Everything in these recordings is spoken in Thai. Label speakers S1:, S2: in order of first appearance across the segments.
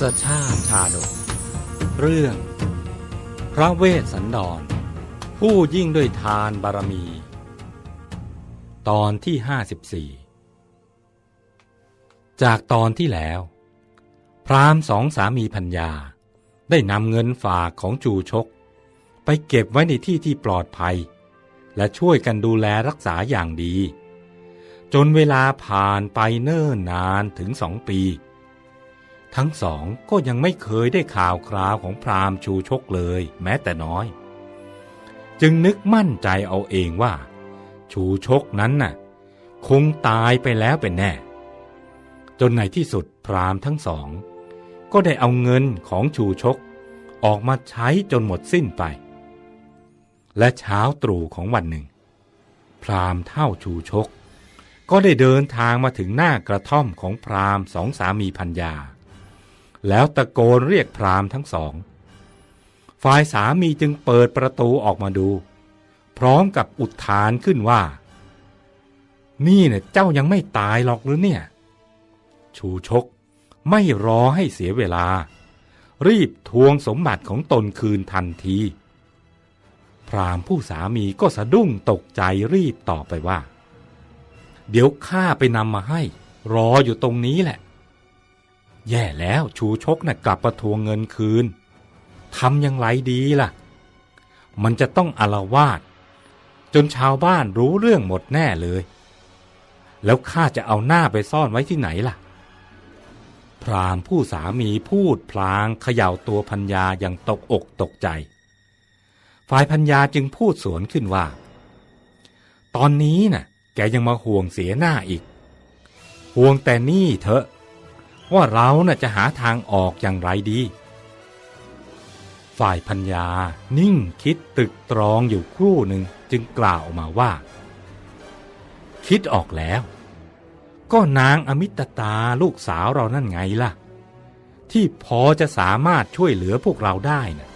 S1: ศชาติชาดก เรื่อง พระเวสสันดร ผู้ยิ่งด้วยทานบารมี ตอนที่ห้าสิบสี่จากตอนที่แล้ว พราหมณ์สองสามีพัญญาได้นำเงินฝากของจูชก ไปเก็บไว้ในที่ที่ปลอดภัย และช่วยกันดูแลรักษาอย่างดี จนเวลาผ่านไปเนิ่นนานถึงสองปี ทั้งสองก็ยังไม่เคยได้ข่าวคราวของพราหมณ์ชูชกเลยแม้แต่น้อย จึงนึกมั่นใจเอาเองว่า ชูชกนั้นน่ะ คงตายไปแล้วเป็นแน่ จนในที่สุดพราหมณ์ทั้งสอง ก็ได้เอาเงินของชูชก ออกมาใช้จนหมดสิ้นไป และเช้าตรู่ของวันหนึ่ง พราหมณ์เท่าชูชก ก็ได้เดินทางมาถึงหน้ากระท่อมของพราหมณ์สองสามีพัญญา แล้วตะโกนเรียกพรามทั้งสอง ฝ่ายสามีจึงเปิดประตูออกมาดู พร้อมกับอุทานขึ้นว่า นี่เนี่ยเจ้ายังไม่ตายหรอกหรือเนี่ย ชูชกไม่รอให้เสียเวลา รีบทวงสมบัติของตนคืนทันที พรามผู้สามีก็สะดุ้งตกใจรีบตอบไปว่า เดี๋ยวข้าไปนำมาให้ รออยู่ตรงนี้แหละ แย่แล้วชูชกนะ่ะกลับมาทวงเงินคืนทำยังไรดีล่ะ มันจะต้องอารวาสจนชาวบ้านรู้เรื่องหมดแน่เลย แล้วข้าจะเอาหน้าไปซ่อนไว้ที่ไหนล่ะ พรามผู้สามีพูดพลางเขย่าตัวพัญญาอย่างตกอกตกใจ ฝ่ายพัญญาจึงพูดสวนขึ้นว่า ตอนนี้น่ะ แกยังมาห่วงเสียหน้าอีก ห่วงแต่นี่เถอะ ว่าเราน่ะจะหาทางออกอย่างไรดี ฝ่ายพัญญานิ่งคิดตึกตรองอยู่ครู่หนึ่งจึงกล่าวออกมาว่า คิดออกแล้ว ก็นางอมิตตาลูกสาวเรานั่นไงล่ะ ที่พอจะสามารถช่วยเหลือพวกเราได้นะ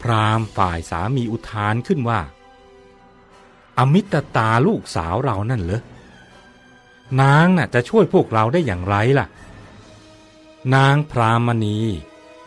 S1: พรามฝ่ายสามีอุทานขึ้นว่า อมิตตาลูกสาวเรานั่นเหรอ นางน่ะจะช่วยพวกเราได้อย่างไรล่ะ นางพรามณี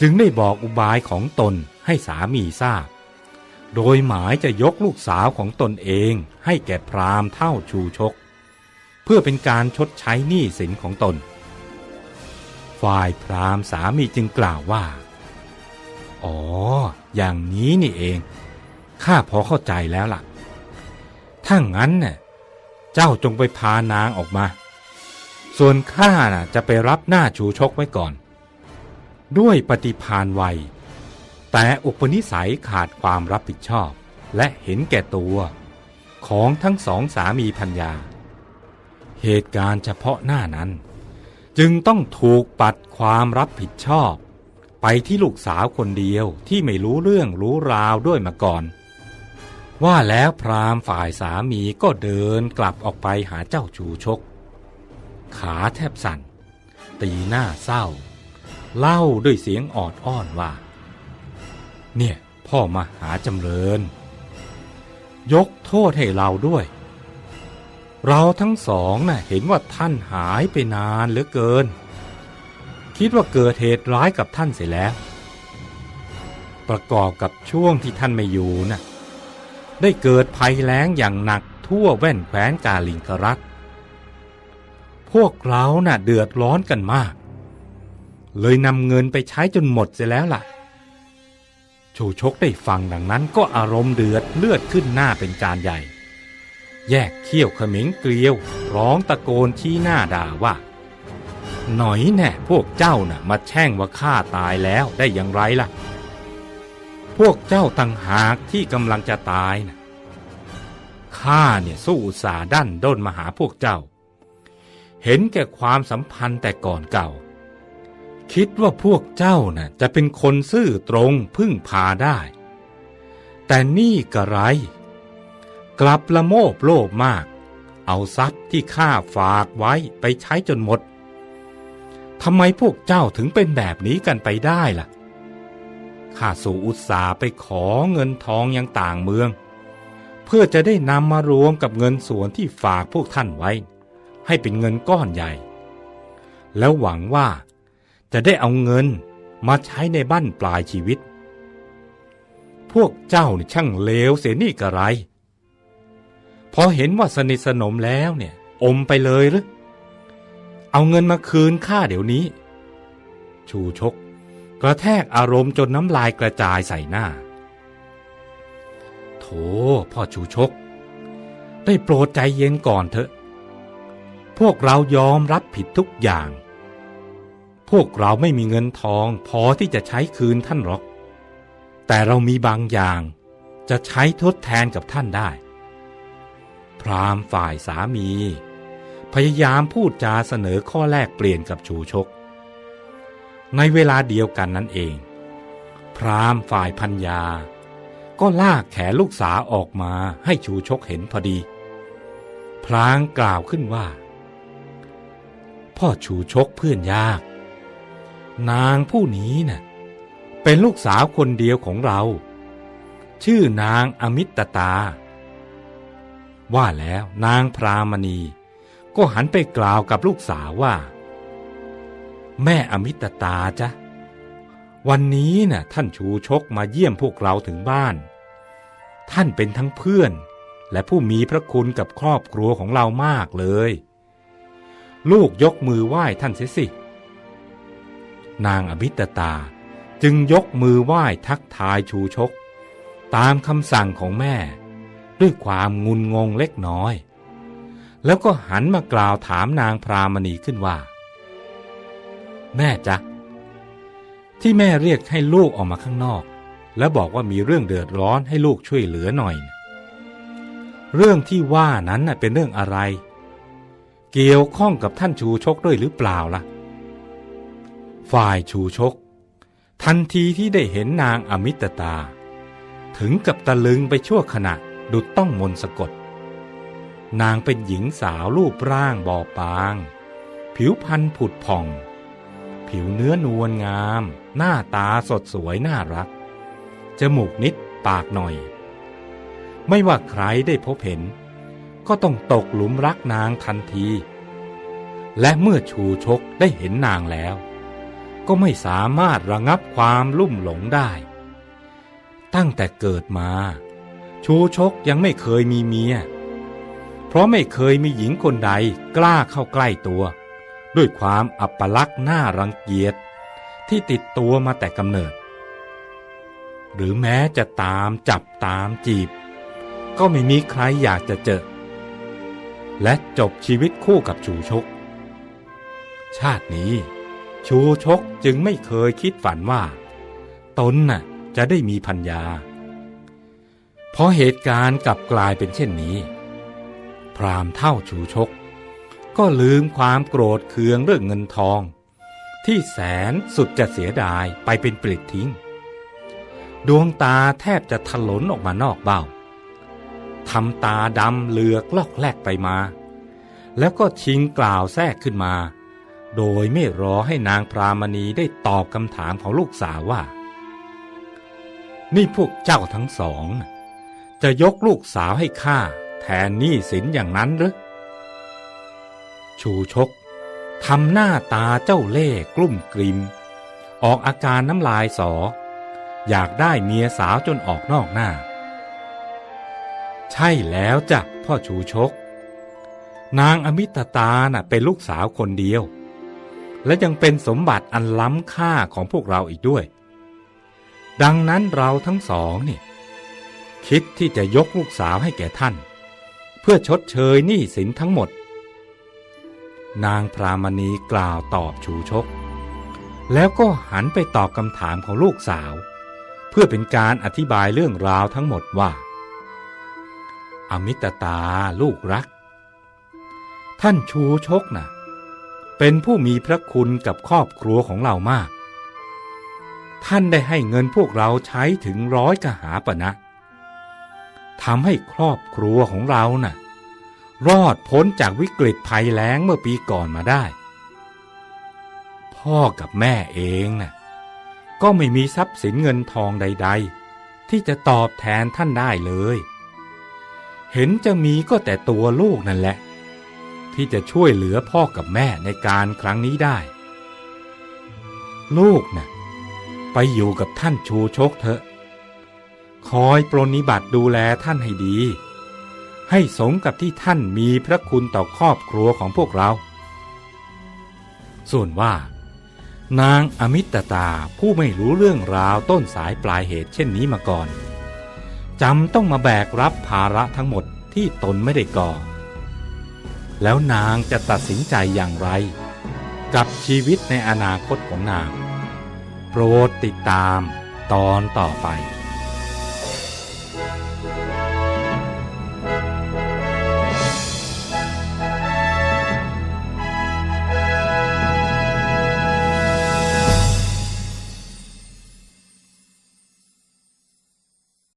S1: จึงได้บอกอุบายของตนให้สามีทราบ โดยหมายจะยกลูกสาวของตนเองให้แก่พรามเท่าชูชก เพื่อเป็นการชดใช้หนี้สินของตน ฝ่ายพรามสามีจึงกล่าวว่า อ๋อ อย่างนี้นี่เอง ข้าพอเข้าใจแล้วล่ะ ถ้างั้นน่ะ เจ้าจงไปพานางออกมา ส่วนข้าน่ะจะไปรับหน้าชูชกไว้ก่อน ด้วยปฏิพานไวแต่อุปนิสัยขาดความรับผิดชอบ และเห็นแก่ตัวของทั้งสองสามีพัญญา เหตุการณ์เฉพาะหน้านั้น จึงต้องถูกปัดความรับผิดชอบ ไปที่ลูกสาวคนเดียวที่ไม่รู้เรื่องรู้ราวด้วยมาก่อน ว่าแล้วพราหมณ์ฝ่ายสามีก็เดินกลับออกไปหาเจ้าชูชก ขาแทบสั่น ตีหน้าเศร้า เล่าด้วยเสียงออดอ้อนว่า เนี่ยพ่อมาหาจำเริญ ยกโทษให้เราด้วย เราทั้งสองน่ะเห็นว่าท่านหายไปนานเหลือเกิน คิดว่าเกิดเหตุร้ายกับท่านเสียแล้ว ประกอบกับช่วงที่ท่านไม่อยู่น่ะ ได้เกิดภัยแล้งอย่างหนักทั่วแว่นแคว้นกาลิงครัตพวกเราน่ะเดือดร้อนกันมาก เลยนำเงินไปใช้จนหมดเสียแล้วล่ะ ชูชกได้ฟังดังนั้นก็อารมณ์เดือดเลือดขึ้นหน้าเป็นจานใหญ่ แยกเขี้ยวขมิงเกลียว ร้องตะโกนชี้หน้าด่าว่า หน่อยแน่พวกเจ้าน่ะ มาแช่งว่าข้าตายแล้วได้อย่างไรล่ะ พวกเจ้าต่างหากที่กำลังจะตายนะข้าเนี่ยสู้อุตสาห์ดันด้นมาหาพวกเจ้า เห็นแก่ความสัมพันธ์แต่ก่อนเก่า คิดว่าพวกเจ้าน่ะจะเป็นคนซื่อตรงพึ่งพาได้ แต่นี่กระไร กลับละโมบโลภมาก เอาทรัพย์ที่ข้าฝากไว้ไปใช้จนหมดทำไมพวกเจ้าถึงเป็นแบบนี้กันไปได้ล่ะ ข้าสู่อุตสาไปขอเงินทองยังต่างเมือง เพื่อจะได้นำมารวมกับเงินส่วนที่ฝากพวกท่านไว้ ให้เป็นเงินก้อนใหญ่ แล้วหวังว่าจะได้เอาเงินมาใช้ในบ้านปลายชีวิต พวกเจ้านี่ช่างเลวเสียนี่กระไร พอเห็นว่าสนิทสนมแล้วเนี่ย อมไปเลยหรือ เอาเงินมาคืนข้าเดี๋ยวนี้ ชูชก กระแทกอารมณ์จนน้ำลายกระจายใส่หน้า โถพ่อชูชก ได้โปรดใจเย็นก่อนเถอะ พวกเรายอมรับผิดทุกอย่าง พวกเราไม่มีเงินทองพอที่จะใช้คืนท่านหรอก แต่เรามีบางอย่างจะใช้ทดแทนกับท่านได้ พรามฝ่ายสามี พยายามพูดจาเสนอข้อแรกเปลี่ยนกับชูชก ในเวลาเดียวกันนั้นเอง พรามฝ่ายพัญญา ก็ลากแขนลูกสาวออกมาให้ชูชกเห็นพอดี พลางกล่าวขึ้นว่า พ่อชูชกเพื่อนยาก นางผู้นี้น่ะเป็นลูกสาวคนเดียวของเรา ชื่อนางอมิตตา ว่าแล้วนางพรามณี ก็หันไปกล่าวกับลูกสาวว่า แม่อมิตตาจ๊ะวันนี้น่ะท่านชูชกมาเยี่ยมพวกเราถึงบ้าน ท่านเป็นทั้งเพื่อน และผู้มีพระคุณกับครอบครัวของเรามากเลย ลูกยกมือไหว้ท่านเสียสิ นางอมิตตาจึงยกมือไหว้ทักทายชูชก ตามคำสั่งของแม่ ด้วยความงุนงงเล็กน้อย แล้วก็หันมากล่าวถามนางพรามณีขึ้นว่า แม่จ๊ะ ที่แม่เรียกให้ลูกออกมาข้างนอก แล้วบอกว่ามีเรื่องเดือดร้อนให้ลูกช่วยเหลือหน่อยนะเรื่องที่ว่านั้นเป็นเรื่องอะไร เกี่ยวข้องกับท่านชูชกด้วยหรือเปล่าล่ะ ฝ่ายชูชก ทันทีที่ได้เห็นนางอมิตตา ถึงกับตะลึงไปชั่วขณะดุดต้องมนต์สะกด นางเป็นหญิงสาวรูปร่างบอบบาง ผิวพรรณผุดผ่อง ผิวเนื้อนวลงาม หน้าตาสดสวยน่ารัก จมูกนิดปากหน่อย ไม่ว่าใครได้พบเห็น ก็ต้องตกหลุมรักนางทันที และเมื่อชูชกได้เห็นนางแล้ว ก็ไม่สามารถระงับความลุ่มหลงได้ ตั้งแต่เกิดมา ชูชกยังไม่เคยมีเมีย เพราะไม่เคยมีหญิงคนใดกล้าเข้าใกล้ตัว ด้วยความอัปลักษณ์น่ารังเกียจที่ติดตัวมาแต่กำเนิด หรือแม้จะตามจับตามจีบ ก็ไม่มีใครอยากจะเจอ และจบชีวิตคู่กับชูชก ชาตินี้ชูชกจึงไม่เคยคิดฝันว่า ตนน่ะจะได้มีพัญญา เพราะเหตุการณ์กลับกลายเป็นเช่นนี้ พรามเท่าชูชก ก็ลืมความโกรธเคืองเรื่องเงินทอง ที่แสนสุดจะเสียดายไปเป็นปลิดทิ้ง ดวงตาแทบจะถลนออกมานอกเบ้าทำตาดำเหลือกลอกแลกไปมา แล้วก็ชิงกล่าวแทรกขึ้นมา โดยไม่รอให้นางพรามณีได้ตอบคำถามของลูกสาวว่า นี่พวกเจ้าทั้งสอง จะยกลูกสาวให้ข้าแทนหนี้สินอย่างนั้นหรือ ชูชกทำหน้าตาเจ้าเล่กลุ่มกริม ออกอาการน้ำลายสอ อยากได้เมียสาวจนออกนอกหน้า ใช่แล้วจ้ะพ่อชูชก นางอมิตตาน่ะเป็นลูกสาวคนเดียว และยังเป็นสมบัติอันล้ำค่าของพวกเราอีกด้วย ดังนั้นเราทั้งสองนี่คิดที่จะยกลูกสาวให้แก่ท่าน เพื่อชดเชยหนี้สินทั้งหมด นางพรามณีกล่าวตอบชูชก แล้วก็หันไปตอบคำถามของลูกสาว เพื่อเป็นการอธิบายเรื่องราวทั้งหมดว่า อมิตตาลูกรัก ท่านชูชกนะ่ะ เป็นผู้มีพระคุณกับครอบครัวของเรามาก ท่านได้ให้เงินพวกเราใช้ถึงร้อยกหาปณะนะทำให้ครอบครัวของเราน่ะ รอดพ้นจากวิกฤตภัยแล้งเมื่อปีก่อนมาได้ พ่อกับแม่เองน่ะก็ไม่มีทรัพย์สินเงินทองใด ๆ ที่จะตอบแทนท่านได้เลย เห็นจะมีก็แต่ตัวลูกนั่นแหละ ที่จะช่วยเหลือพ่อกับแม่ในการครั้งนี้ได้ ลูกนะ่ะไปอยู่กับท่านชูชกเถอะ คอยปรนนิบัติดูแลท่านให้ดี ให้สมกับที่ท่านมีพระคุณต่อครอบครัวของพวกเรา ส่วนว่า นางอมิตตาผู้ไม่รู้เรื่องราวต้นสายปลายเหตุเช่นนี้มาก่อนจำต้องมาแบกรับภาระทั้งหมดที่ตนไม่ได้ก่อ แล้วนางจะตัดสินใจอย่างไร กับชีวิตในอนาคตของนาง โปรดติดตามตอนต่อไป